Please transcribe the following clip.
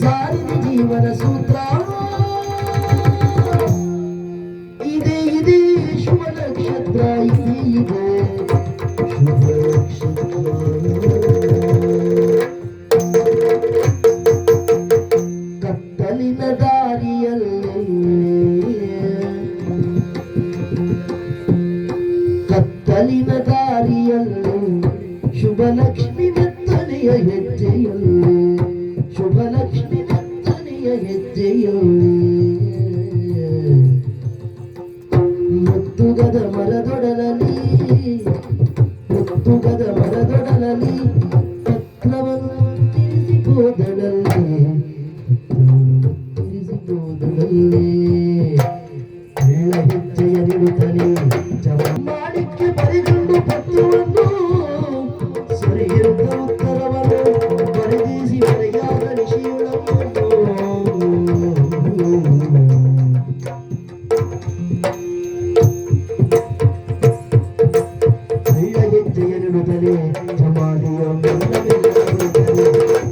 ಸಾರಿದ ಜೀವನ ಸೂತ್ರ. ಇದೆ ಇದೆ ಶುಭ ನಕ್ಷತ್ರ ಇದೆ ಇದೆ. ಕತ್ತಲಿನ ದಾರಿಯಲ್ಲಿ ಕತ್ತಲಿನ ದಾರಿಯಲ್ಲಿ ಶುಭ ಲಕ್ಷ್ಮಿ ಮೆತ್ತನೆಯ ಹೆಜ್ಜೆಯಲ್ಲಿ ಶುಭ ಲಕ್ಷ್ಮಿ ಮೆತ್ತನೆಯ ಹೆಜ್ಜೆಯಲ್ಲಿ ಮುತ್ತುಗದ ಮರದೊಡಲಲ್ಲಿ ಮುತ್ತುಗದ ಮರದೊಡಲಲ್ಲಿ ಪತ್ರವನ್ನು ತಿರಿಸಿಬೋದಡಲ್ಲಿ ತಿರಿಸಿಬೋದಡಲ್ಲಿ ಎಳ್ಳ ಹೆಜ್ಜೆಯ ನಿಡುತ್ತಲೇ ಜಪ ಮಾಡಿಕ್ಕೆ ಬರೆದುಕೊಂಡು ജയനുടലെ ജമാലിയം